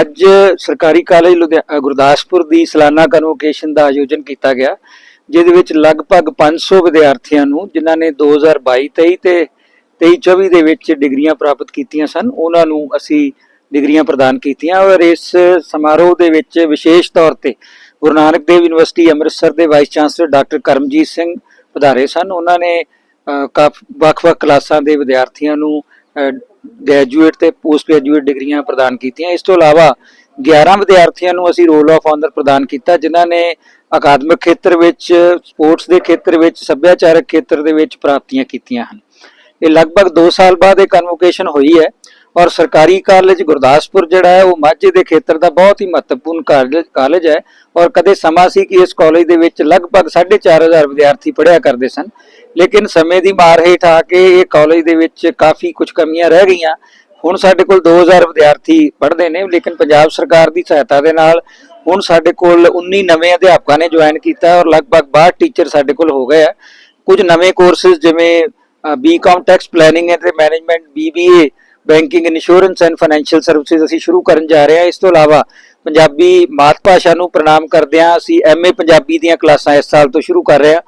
ਅੱਜ ਸਰਕਾਰੀ ਕਾਲਜ ਲੁਧਿਆ- ਗੁਰਦਾਸਪੁਰ ਦੀ ਸਾਲਾਨਾ ਕਨਵੋਕੇਸ਼ਨ ਦਾ ਆਯੋਜਨ ਕੀਤਾ ਗਿਆ, ਜਿਹਦੇ ਵਿੱਚ ਲਗਭਗ 500 ਵਿਦਿਆਰਥੀਆਂ ਨੂੰ, ਜਿਨ੍ਹਾਂ ਨੇ 2022 23 ਤੇ 23 24 ਦੇ ਵਿੱਚ ਡਿਗਰੀਆਂ ਪ੍ਰਾਪਤ ਕੀਤੀਆਂ ਸਨ, ਉਹਨਾਂ ਨੂੰ ਅਸੀਂ ਡਿਗਰੀਆਂ ਪ੍ਰਦਾਨ ਕੀਤੀਆਂ ਔਰ ਇਸ ਸਮਾਰੋਹ ਦੇ ਵਿੱਚ ਵਿਸ਼ੇਸ਼ ਤੌਰ ਤੇ ਗੁਰੂ ਨਾਨਕ ਦੇਵ ਯੂਨੀਵਰਸਿਟੀ ਅੰਮ੍ਰਿਤਸਰ ਦੇ vice chancellor doctor Karamjit Singh ਪਧਾਰੇ ਸਨ, ਉਹਨਾਂ ਨੇ ਕਾਫ- ਵੱਖ-ਵੱਖ ਕਲਾਸਾਂ ਦੇ ਵਿਦਿਆਰਥੀਆਂ ਨੂੰ ਗ੍ਰੈਜੂਏਟ ਤੇ ਪੋਸਟ ਗ੍ਰੈਜੂਏਟ ਡਿਗਰੀਆਂ ਪ੍ਰਦਾਨ ਕੀਤੀਆਂ। ਇਸ ਤੋਂ ਇਲਾਵਾ 11 ਵਿਦਿਆਰਥੀਆਂ ਨੂੰ ਅਸੀਂ ਰੋਲ ਆਫ ਆਨਰ ਪ੍ਰਦਾਨ ਕੀਤਾ, ਜਿਨ੍ਹਾਂ ਨੇ ਅਕਾਦਮਿਕ ਖੇਤਰ ਵਿੱਚ ਸਪੋਰਟਸ ਦੇ ਖੇਤਰ ਵਿੱਚ, ਸੱਭਿਆਚਾਰਕ ਖੇਤਰ ਦੇ ਵਿੱਚ ਪ੍ਰਾਪਤੀਆਂ ਕੀਤੀਆਂ ਹਨ। ਇਹ ਲਗਭਗ 2 ਸਾਲ ਬਾਅਦ ਇਹ ਕਨਵੋਕੇਸ਼ਨ ਹੋਈ ਹੈ। ਔਰ ਸਰਕਾਰੀ ਕਾਲਜ ਗੁਰਦਾਸਪੁਰ ਜਿਹੜਾ ਹੈ, ਉਹ ਮਾਝੇ ਦੇ ਖੇਤਰ ਦਾ ਬਹੁਤ ਹੀ ਮਹੱਤਵਪੂਰਨ ਕਾਲਜ ਕਾਲਜ ਹੈ ਔਰ ਕਦੇ ਸਮਾਂ ਸੀ ਕਿ ਇਸ ਕਾਲਜ ਦੇ ਵਿੱਚ ਲਗਭਗ 4500 ਵਿਦਿਆਰਥੀ ਪੜ੍ਹਿਆ ਕਰਦੇ ਸਨ। ਲੇਕਿਨ ਸਮੇਂ ਦੀ ਮਾਰ ਹੇਠ ਆ ਕੇ ਇਹ ਕਾਲਜ ਦੇ ਵਿੱਚ ਕਾਫੀ ਕੁਝ ਕਮੀਆਂ ਰਹਿ ਗਈਆਂ। ਹੁਣ ਸਾਡੇ ਕੋਲ 2000 ਵਿਦਿਆਰਥੀ ਪੜ੍ਹਦੇ ਨੇ, ਲੇਕਿਨ ਪੰਜਾਬ ਸਰਕਾਰ ਦੀ ਸਹਾਇਤਾ ਦੇ ਨਾਲ ਹੁਣ ਸਾਡੇ ਕੋਲ 19 ਨਵੇਂ ਅਧਿਆਪਕਾਂ ਨੇ ਜੁਆਇਨ ਕੀਤਾ ਔਰ ਲਗਭਗ 62 ਟੀਚਰ ਸਾਡੇ ਕੋਲ ਹੋ ਗਏ ਆ। ਕੁਝ ਨਵੇਂ ਕੋਰਸਸ ਜਿਵੇਂ ਬੀਕਾਮ ਟੈਕਸ ਪਲੈਨਿੰਗ ਅਤੇ management BBA banking insurance and financial services ਅਸੀਂ ਸ਼ੁਰੂ ਕਰਨ ਜਾ ਰਹੇ ਹਾਂ। ਇਸ ਤੋਂ ਇਲਾਵਾ ਪੰਜਾਬੀ ਮਾਤ ਭਾਸ਼ਾ ਨੂੰ ਪ੍ਰਣਾਮ ਕਰਦਿਆਂ ਅਸੀਂ ਐਮਏ ਪੰਜਾਬੀ ਦੀਆਂ ਕਲਾਸਾਂ ਇਸ ਸਾਲ ਤੋਂ ਸ਼ੁਰੂ ਕਰ ਰਹੇ ਹਾਂ।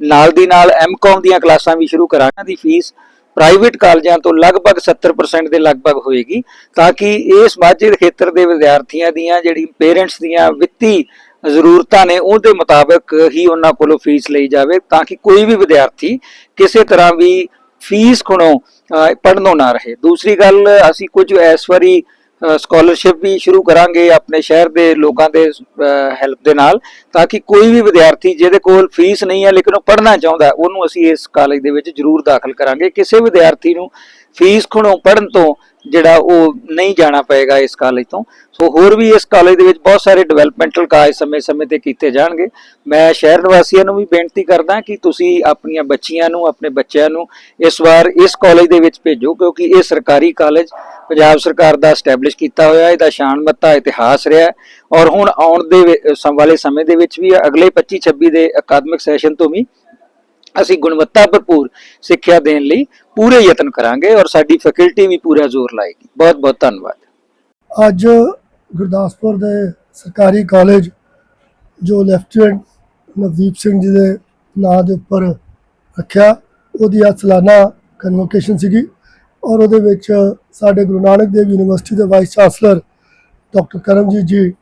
ਨਾਲ ਦੀ ਨਾਲ ਐਮਕਾਮ ਦੀਆਂ ਕਲਾਸਾਂ ਵੀ ਸ਼ੁਰੂ ਕਰਾਂਗੇ। ਦੀ ਫੀਸ ਪ੍ਰਾਈਵੇਟ ਕਾਲਜਾਂ ਤੋਂ ਲਗਭਗ 70% ਦੇ ਲਗਭਗ ਹੋਏਗੀ, ਤਾਂ ਕਿ ਇਸ ਮਾਝੇ ਖੇਤਰ ਦੇ ਵਿਦਿਆਰਥੀਆਂ ਦੀਆਂ ਜਿਹੜੀ ਪੇਰੈਂਟਸ ਦੀਆਂ ਵਿੱਤੀ ਜ਼ਰੂਰਤਾਂ ਨੇ, ਉਹਦੇ ਮੁਤਾਬਕ ਹੀ ਉਹਨਾਂ ਕੋਲੋਂ ਫੀਸ ਲਈ ਜਾਵੇ, ਤਾਂ ਕਿ ਕੋਈ ਵੀ ਵਿਦਿਆਰਥੀ ਕਿਸੇ ਤਰ੍ਹਾਂ ਵੀ ਫੀਸ ਖੁਣੋਂ ਪੜਨੋਂ ਨਾ ਰਹੇ। ਦੂਸਰੀ ਗੱਲ, ਅਸੀਂ ਕੁਝ ਇਸ ਵਾਰੀ ਸਕਾਲਰਸ਼ਿਪ ਵੀ ਸ਼ੁਰੂ ਕਰਾਂਗੇ ਆਪਣੇ ਸ਼ਹਿਰ ਦੇ ਲੋਕਾਂ ਦੇ ਹੈਲਪ ਦੇ ਨਾਲ, ਤਾਂ ਕਿ ਕੋਈ ਵੀ ਵਿਦਿਆਰਥੀ ਜਿਹਦੇ ਕੋਲ ਫੀਸ ਨਹੀਂ ਹੈ ਲੇਕਿਨ ਉਹ ਪੜ੍ਹਨਾ ਚਾਹੁੰਦਾ, ਉਹਨੂੰ ਅਸੀਂ ਇਸ ਕਾਲਜ ਦੇ ਵਿੱਚ ਜ਼ਰੂਰ ਦਾਖਲ ਕਰਾਂਗੇ। ਕਿਸੇ ਵਿਦਿਆਰਥੀ ਨੂੰ ਫੀਸ ਖੁਣੋਂ ਪੜਨ ਤੋਂ ਜਿਹੜਾ ਉਹ ਨਹੀਂ ਜਾਣਾ ਪਏਗਾ ਇਸ ਕਾਲਜ ਤੋਂ। ਸੋ ਹੋਰ ਵੀ ਇਸ ਕਾਲਜ ਦੇ ਵਿੱਚ ਬਹੁਤ ਸਾਰੇ ਡਿਵੈਲਪਮੈਂਟਲ ਕਾਰਜ ਸਮੇਂ-ਸਮੇਂ ਤੇ ਕੀਤੇ ਜਾਣਗੇ। ਮੈਂ ਸ਼ਹਿਰ ਨਿਵਾਸੀਆਂ ਨੂੰ ਵੀ ਬੇਨਤੀ ਕਰਦਾ ਕਿ ਤੁਸੀਂ ਆਪਣੀਆਂ ਬੱਚੀਆਂ ਨੂੰ, ਆਪਣੇ ਬੱਚਿਆਂ ਨੂੰ ਇਸ ਵਾਰ ਇਸ ਕਾਲਜ ਦੇ ਵਿੱਚ ਭੇਜੋ, ਕਿਉਂਕਿ ਇਹ ਸਰਕਾਰੀ ਕਾਲਜ ਪੰਜਾਬ ਸਰਕਾਰ ਦਾ ਸਟੈਬਲਿਸ਼ ਕੀਤਾ ਹੋਇਆ ਇਹਦਾ ਸ਼ਾਨ ਮੱਤਾ ਇਤਿਹਾਸ ਰਿਹਾ ਔਰ ਹੁਣ ਆਉਣ ਦੇ ਵਾਲੇ ਸਮੇਂ ਦੇ ਵਿੱਚ ਵੀ ਅਗਲੇ 25 26 ਦੇ ਅਕਾਦਮਿਕ ਸੈਸ਼ਨ ਤੋਂ ਵੀ ਅਸੀਂ ਗੁਣਵੱਤਾ ਭਰਪੂਰ ਸਿੱਖਿਆ ਦੇਣ ਲਈ ਪੂਰੇ ਯਤਨ ਕਰਾਂਗੇ ਔਰ ਸਾਡੀ ਫੈਕਲਟੀ ਵੀ ਪੂਰਾ ਜ਼ੋਰ ਲਾਏਗੀ। ਬਹੁਤ ਬਹੁਤ ਧੰਨਵਾਦ। ਅੱਜ ਗੁਰਦਾਸਪੁਰ ਦੇ ਸਰਕਾਰੀ ਕਾਲਜ ਜੋ ਲੈਫਟੀਨੈਂਟ ਨਵਦੀਪ ਸਿੰਘ ਜੀ ਦੇ ਨਾਂ ਦੇ ਉੱਪਰ ਰੱਖਿਆ, ਉਹਦੀ ਅੱਜ ਸਾਲਾਨਾ ਕਨਵੋਕੇਸ਼ਨ ਸੀਗੀ ਔਰ ਉਹਦੇ ਵਿੱਚ ਸਾਡੇ ਗੁਰੂ ਨਾਨਕ ਦੇਵ ਯੂਨੀਵਰਸਿਟੀ ਦੇ vice chancellor doctor Karamjit ji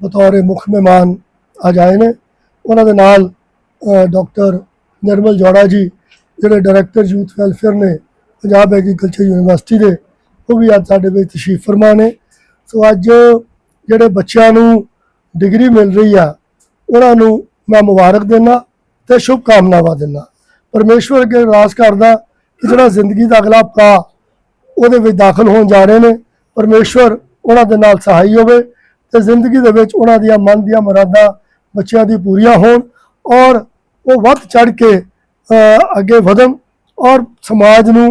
ਬਤੌਰ ਮੁੱਖ ਮਹਿਮਾਨ ਅੱਜ ਆਏ ਨੇ। ਉਹਨਾਂ ਦੇ ਨਾਲ ਡਾਕਟਰ ਨਿਰਮਲ ਜੋੜਾ ਜੀ, ਜਿਹੜੇ ਡਾਇਰੈਕਟਰ ਯੂਥ ਵੈਲਫੇਅਰ ਨੇ, ਪੰਜਾਬ ਐਗਰੀਕਲਚਰ ਯੂਨੀਵਰਸਿਟੀ ਦੇ, ਉਹ ਵੀ ਅੱਜ ਸਾਡੇ ਵਿੱਚ ਤਸ਼ਰੀਫ ਫਰਮਾ ਨੇ। ਸੋ ਅੱਜ ਜਿਹੜੇ ਬੱਚਿਆਂ ਨੂੰ ਡਿਗਰੀ ਮਿਲ ਰਹੀ ਆ, ਉਹਨਾਂ ਨੂੰ ਮੈਂ ਮੁਬਾਰਕ ਦਿੰਦਾ ਤੇ ਸ਼ੁਭ ਕਾਮਨਾਵਾਂ ਦਿੰਦਾ ਪਰਮੇਸ਼ਵਰ ਅੱਗੇ ਅਰਦਾਸ ਕਰਦਾ ਕਿ ਜਿਹੜਾ ਜ਼ਿੰਦਗੀ ਦਾ ਅਗਲਾ ਪੜਾਅ ਉਹਦੇ ਵਿੱਚ ਦਾਖਲ ਹੋਣ ਜਾ ਰਹੇ ਨੇ, ਪਰਮੇਸ਼ਵਰ ਉਹਨਾਂ ਦੇ ਨਾਲ ਸਹਾਈ ਹੋਵੇ ਤੇ ਜ਼ਿੰਦਗੀ ਦੇ ਵਿੱਚ ਉਹਨਾਂ ਦੀਆਂ ਮਨ ਦੀਆਂ ਮੁਰਾਦਾਂ ਬੱਚਿਆਂ ਦੀ ਪੂਰੀਆਂ ਹੋਣ ਔਰ ਉਹ ਵੱਧ ਚੜ ਕੇ ਅੱਗੇ ਵਧਣ ਔਰ ਸਮਾਜ ਨੂੰ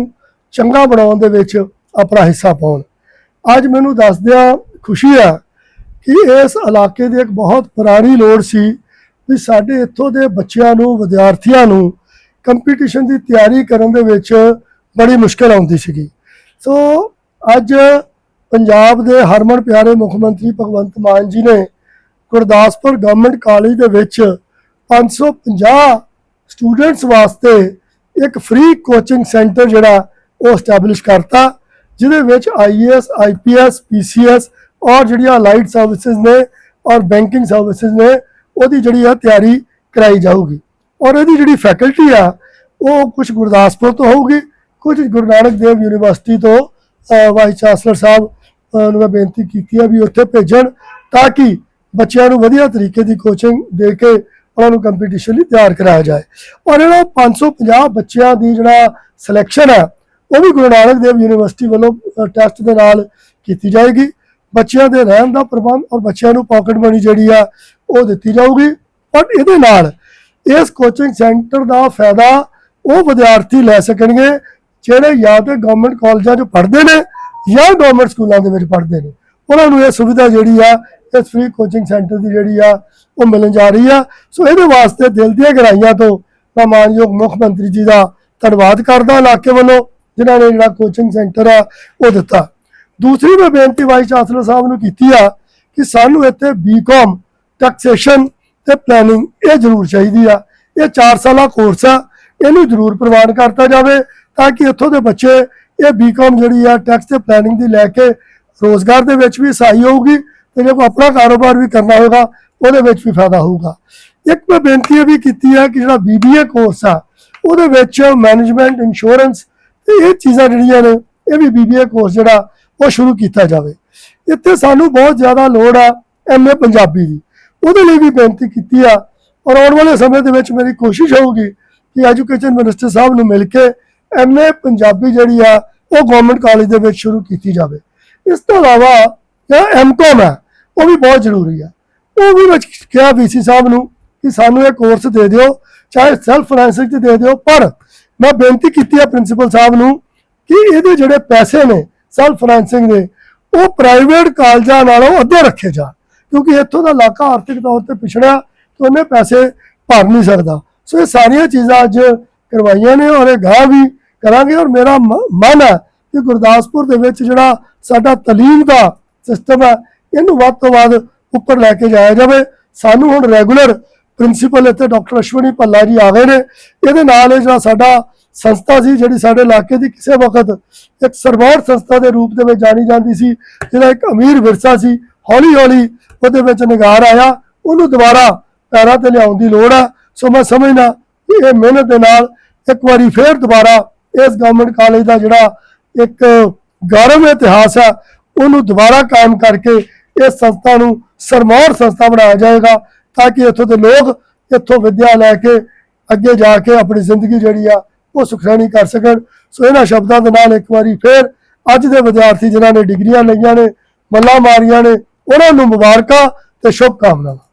ਚੰਗਾ ਬਣਾਉਣ ਦੇ ਵਿੱਚ ਆਪਣਾ ਹਿੱਸਾ ਪਾਉਣ। ਅੱਜ ਮੈਨੂੰ ਦੱਸਦਿਆਂ ਖੁਸ਼ੀ ਆ ਕਿ ਇਸ ਇਲਾਕੇ ਦੀ ਇੱਕ ਬਹੁਤ ਪੁਰਾਣੀ ਲੋੜ ਸੀ ਵੀ ਸਾਡੇ ਇੱਥੋਂ ਦੇ ਬੱਚਿਆਂ ਨੂੰ, ਵਿਦਿਆਰਥੀਆਂ ਨੂੰ ਕੰਪੀਟੀਸ਼ਨ ਦੀ ਤਿਆਰੀ ਕਰਨ ਦੇ ਵਿੱਚ ਬੜੀ ਮੁਸ਼ਕਲ ਆਉਂਦੀ ਸੀਗੀ। ਸੋ ਅੱਜ ਪੰਜਾਬ ਦੇ ਹਰਮਨ ਪਿਆਰੇ ਮੁੱਖ ਮੰਤਰੀ ਭਗਵੰਤ ਮਾਨ ਜੀ ਨੇ ਗੁਰਦਾਸਪੁਰ ਗਵਰਨਮੈਂਟ ਕਾਲਜ ਦੇ ਵਿੱਚ 550 ਸਟੂਡੈਂਟਸ ਵਾਸਤੇ ਇੱਕ ਫ੍ਰੀ ਕੋਚਿੰਗ ਸੈਂਟਰ ਜਿਹੜਾ ਉਹ ਸਟੈਬਲਿਸ਼ ਕਰਤਾ, ਜਿਹਦੇ ਵਿੱਚ ਆਈਏਐਸ ਆਈਪੀਐਸ ਪੀਸੀਐਸ ਔਰ ਜਿਹੜੀਆਂ ਲਾਈਟ ਸਰਵਿਸਿਜ਼ ਨੇ ਔਰ ਬੈਂਕਿੰਗ ਸਰਵਿਸਿਜ਼ ਨੇ, ਉਹਦੀ ਜਿਹੜੀ ਆ ਤਿਆਰੀ ਕਰਾਈ ਜਾਊਗੀ। ਔਰ ਇਹਦੀ ਜਿਹੜੀ ਫੈਕਲਟੀ ਆ, ਉਹ ਕੁਝ ਗੁਰਦਾਸਪੁਰ ਤੋਂ ਹੋਊਗੀ ਕੁਝ ਗੁਰੂ ਨਾਨਕ ਦੇਵ ਯੂਨੀਵਰਸਿਟੀ ਤੋਂ ਵਾਈਸ ਚਾਂਸਲਰ ਸਾਹਿਬ ਨੂੰ ਮੈਂ ਬੇਨਤੀ ਕੀਤੀ ਹੈ ਵੀ ਉੱਥੇ ਭੇਜਣ, ਤਾਂ ਕਿ ਬੱਚਿਆਂ ਨੂੰ ਵਧੀਆ ਤਰੀਕੇ ਦੀ ਕੋਚਿੰਗ ਦੇ ਕੇ ਉਹਨਾਂ ਨੂੰ ਕੰਪੀਟੀਸ਼ਨ ਲਈ ਤਿਆਰ ਕਰਾਇਆ ਜਾਏ। ਔਰ ਇਹਨਾਂ 550 ਬੱਚਿਆਂ ਦੀ ਜਿਹੜਾ ਸਿਲੈਕਸ਼ਨ ਹੈ, ਉਹ ਵੀ ਗੁਰੂ ਨਾਨਕ ਦੇਵ ਯੂਨੀਵਰਸਿਟੀ ਵੱਲੋਂ ਟੈਸਟ ਦੇ ਨਾਲ ਕੀਤੀ ਜਾਏਗੀ। ਬੱਚਿਆਂ ਦੇ ਰਹਿਣ ਦਾ ਪ੍ਰਬੰਧ ਔਰ ਬੱਚਿਆਂ ਨੂੰ ਪਾਕਟ ਮਨੀ ਜਿਹੜੀ ਆ, ਉਹ ਦਿੱਤੀ ਜਾਊਗੀ। ਔਰ ਇਹਦੇ ਨਾਲ ਇਸ ਕੋਚਿੰਗ ਸੈਂਟਰ ਦਾ ਫਾਇਦਾ ਉਹ ਵਿਦਿਆਰਥੀ ਲੈ ਸਕਣਗੇ, ਜਿਹੜੇ ਜਾਂ ਤੇ ਗਵਰਨਮੈਂਟ ਕਾਲਜਾਂ 'ਚ ਪੜ੍ਹਦੇ ਨੇ ਜਾਂ ਗਵਰਨਮੈਂਟ ਸਕੂਲਾਂ ਦੇ ਵਿੱਚ ਪੜ੍ਹਦੇ ਨੇ। ਉਹਨਾਂ ਨੂੰ ਇਹ ਸੁਵਿਧਾ ਜਿਹੜੀ ਆ ਇਸ ਫ੍ਰੀ ਕੋਚਿੰਗ ਸੈਂਟਰ ਦੀ ਜਿਹੜੀ ਆ, ਉਹ ਮਿਲਣ ਜਾ ਰਹੀ ਆ। ਸੋ ਇਹਦੇ ਵਾਸਤੇ ਦਿਲ ਦੀਆਂ ਗਹਿਰਾਈਆਂ ਤੋਂ ਮੈਂ ਮਾਨਯੋਗ ਮੁੱਖ ਮੰਤਰੀ ਜੀ ਦਾ ਧੰਨਵਾਦ ਕਰਦਾ ਇਲਾਕੇ ਵੱਲੋਂ, ਜਿਨ੍ਹਾਂ ਨੇ ਜਿਹੜਾ ਕੋਚਿੰਗ ਸੈਂਟਰ ਆ, ਉਹ ਦਿੱਤਾ। ਦੂਸਰੀ ਮੈਂ ਬੇਨਤੀ ਵਾਈਸ ਚਾਂਸਲਰ ਸਾਹਿਬ ਨੂੰ ਕੀਤੀ ਆ ਕਿ ਸਾਨੂੰ ਇੱਥੇ ਬੀਕਾਮ ਟੈਕਸੇਸ਼ਨ ਤੇ ਪਲੈਨਿੰਗ ਇਹ ਜ਼ਰੂਰ ਚਾਹੀਦੀ ਆ। ਇਹ 4 ਸਾਲਾ ਕੋਰਸ ਆ, ਇਹਨੂੰ ਜ਼ਰੂਰ ਪ੍ਰਵਾਨ ਕਰਤਾ ਜਾਵੇ ਤਾਂ ਕਿ ਇੱਥੋਂ ਦੇ ਬੱਚੇ ਇਹ ਬੀਕਾਮ ਜਿਹੜੀ ਆ ਟੈਕਸ ਤੇ ਪਲੈਨਿੰਗ ਦੀ ਲੈ ਕੇ ਰੋਜ਼ਗਾਰ ਦੇ ਵਿੱਚ ਵੀ ਸਹਾਈ ਹੋਊਗੀ। ਤੇ ਜੇ ਕੋਈ ਆਪਣਾ ਕਾਰੋਬਾਰ ਵੀ ਕਰਨਾ ਹੋਗਾ ਉਹਦੇ ਵਿੱਚ ਵੀ ਫਾਇਦਾ ਹੋਊਗਾ। ਇੱਕ ਮੈਂ ਬੇਨਤੀ ਇਹ ਵੀ ਕੀਤੀ ਹੈ ਕਿ ਜਿਹੜਾ ਬੀਬੀਏ ਕੋਰਸ ਆ, ਉਹਦੇ ਵਿੱਚ ਮੈਨੇਜਮੈਂਟ ਇੰਸ਼ੋਰੈਂਸ ਤੇ ਇਹ ਚੀਜ਼ਾਂ ਜਿਹੜੀਆਂ ਨੇ, ਇਹ ਵੀ ਬੀਬੀਏ ਕੋਰਸ ਜਿਹੜਾ, ਉਹ ਸ਼ੁਰੂ ਕੀਤਾ ਜਾਵੇ। ਇੱਥੇ ਸਾਨੂੰ ਬਹੁਤ ਜ਼ਿਆਦਾ ਲੋੜ ਆ ਐਮਏ ਪੰਜਾਬੀ ਦੀ। ਉਹਦੇ ਲਈ ਵੀ ਬੇਨਤੀ ਕੀਤੀ ਆ, ਔਰ ਆਉਣ ਵਾਲੇ ਸਮੇਂ ਦੇ ਵਿੱਚ ਮੇਰੀ ਕੋਸ਼ਿਸ਼ ਹੋਊਗੀ ਕਿ ਐਜੂਕੇਸ਼ਨ ਮਿਨਿਸਟਰ ਸਾਹਿਬ ਨੂੰ ਮਿਲ ਕੇ ਐਮਏ ਪੰਜਾਬੀ ਜਿਹੜੀ ਆ, ਉਹ ਗਵਰਨਮੈਂਟ ਕਾਲਜ ਦੇ ਵਿੱਚ ਸ਼ੁਰੂ ਕੀਤੀ ਜਾਵੇ। ਇਸ ਤੋਂ ਇਲਾਵਾ ਜਿਹੜਾ ਐਮਕਾਮ ਹੈ ਉਹ ਵੀ ਬਹੁਤ ਜ਼ਰੂਰੀ ਹੈ। ਉਹ ਵੀ ਮੈਂ ਕਿਹਾ ਵੀਸੀ ਸਾਹਿਬ ਨੂੰ ਕਿ ਸਾਨੂੰ ਇਹ ਕੋਰਸ ਦੇ ਦਿਓ, ਚਾਹੇ ਸੈਲਫ ਫਾਈਨੈਂਸਿੰਗ ਚ ਦੇ ਦਿਓ, ਪਰ ਮੈਂ ਬੇਨਤੀ ਕੀਤੀ ਹੈ ਪ੍ਰਿੰਸੀਪਲ ਸਾਹਿਬ ਨੂੰ ਕਿ ਇਹਦੇ ਜਿਹੜੇ ਪੈਸੇ ਨੇ ਸੈਲਫ ਫਾਈਨੈਂਸਿੰਗ ਦੇ, ਉਹ ਪ੍ਰਾਈਵੇਟ ਕਾਲਜਾਂ ਨਾਲੋਂ ਅੱਧੇ ਰੱਖੇ ਜਾਣ। ਕਿਉਂਕਿ ਇੱਥੋਂ ਦਾ ਇਲਾਕਾ ਆਰਥਿਕ ਤੌਰ ਤੇ ਪਿਛੜਿਆ ਤੇ ਉਹਨੇ ਪੈਸੇ ਭਰ ਨਹੀਂ ਸਕਦਾ। ਸੋ ਇਹ ਸਾਰੀਆਂ ਚੀਜ਼ਾਂ ਅੱਜ ਕਰਵਾਈਆਂ ਨੇ ਔਰ ਇਹ ਗਾਹ ਵੀ ਕਰਾਂਗੇ ਔਰ ਮੇਰਾ ਮ- ਮਨ ਹੈ ਕਿ ਗੁਰਦਾਸਪੁਰ ਦੇ ਵਿੱਚ ਜਿਹੜਾ ਸਾਡਾ ਤਾਲੀਮ ਦਾ ਸਿਸਟਮ ਹੈ ਇਹਨੂੰ ਵੱਧ ਤੋਂ ਵੱਧ ਉੱਪਰ ਲੈ ਕੇ ਜਾਇਆ ਜਾਵੇ। ਸਾਨੂੰ ਹੁਣ ਰੈਗੂਲਰ ਪ੍ਰਿੰਸੀਪਲ ਇੱਥੇ ਡਾਕਟਰ ਅਸ਼ਵਨੀ ਭੱਲਾ ਜੀ ਆ ਗਏ ਨੇ। ਇਹਦੇ ਨਾਲ ਇਹ ਜਿਹੜਾ ਸਾਡਾ ਸੰਸਥਾ ਸੀ, ਜਿਹੜੀ ਸਾਡੇ ਇਲਾਕੇ ਦੀ ਕਿਸੇ ਵਕਤ ਇੱਕ ਸਰਵਾਰ ਸੰਸਥਾ ਦੇ ਰੂਪ ਦੇ ਵਿੱਚ ਜਾਣੀ ਜਾਂਦੀ ਸੀ ਜਿਹੜਾ ਇੱਕ ਅਮੀਰ ਵਿਰਸਾ ਸੀ, ਹੌਲੀ ਹੌਲੀ ਉਹਦੇ ਵਿੱਚ ਨਿਗਾਰ ਆਇਆ। ਉਹਨੂੰ ਦੁਬਾਰਾ ਪੈਰਾਂ ਤੇ ਲਿਆਉਣ ਦੀ ਲੋੜ ਆ। ਸੋ ਮੈਂ ਸਮਝਦਾ ਇਹ ਮਿਹਨਤ ਦੇ ਨਾਲ ਇੱਕ ਵਾਰੀ ਫੇਰ ਦੁਬਾਰਾ ਇਸ ਗਵਰਨਮੈਂਟ ਕਾਲਜ ਦਾ ਜਿਹੜਾ ਇੱਕ ਗੌਰਵ ਇਤਿਹਾਸ ਹੈ ਉਹਨੂੰ ਦੁਬਾਰਾ ਕਾਇਮ ਕਰਕੇ ਇਸ ਸੰਸਥਾ ਨੂੰ ਸਰਮੌਰ ਸੰਸਥਾ ਬਣਾਇਆ ਜਾਏਗਾ ਤਾਂ ਕਿ ਇੱਥੋਂ ਦੇ ਲੋਕ ਇੱਥੋਂ ਵਿੱਦਿਆ ਲੈ ਕੇ ਅੱਗੇ ਜਾ ਕੇ ਆਪਣੀ ਜ਼ਿੰਦਗੀ ਜਿਹੜੀ ਆ ਉਹ ਸੁਖਰਾਣੀ ਕਰ ਸਕਣ। ਸੋ ਇਹਨਾਂ ਸ਼ਬਦਾਂ ਦੇ ਨਾਲ ਇੱਕ ਵਾਰੀ ਫੇਰ ਅੱਜ ਦੇ ਵਿਦਿਆਰਥੀ ਜਿਨ੍ਹਾਂ ਨੇ ਡਿਗਰੀਆਂ ਲਈਆਂ ਨੇ, ਮੱਲਾਂ ਮਾਰੀਆਂ ਨੇ, ਉਹਨਾਂ ਨੂੰ ਮੁਬਾਰਕਾਂ ਤੇ ਸ਼ੁਭ ਕਾਮਨਾਵਾਂ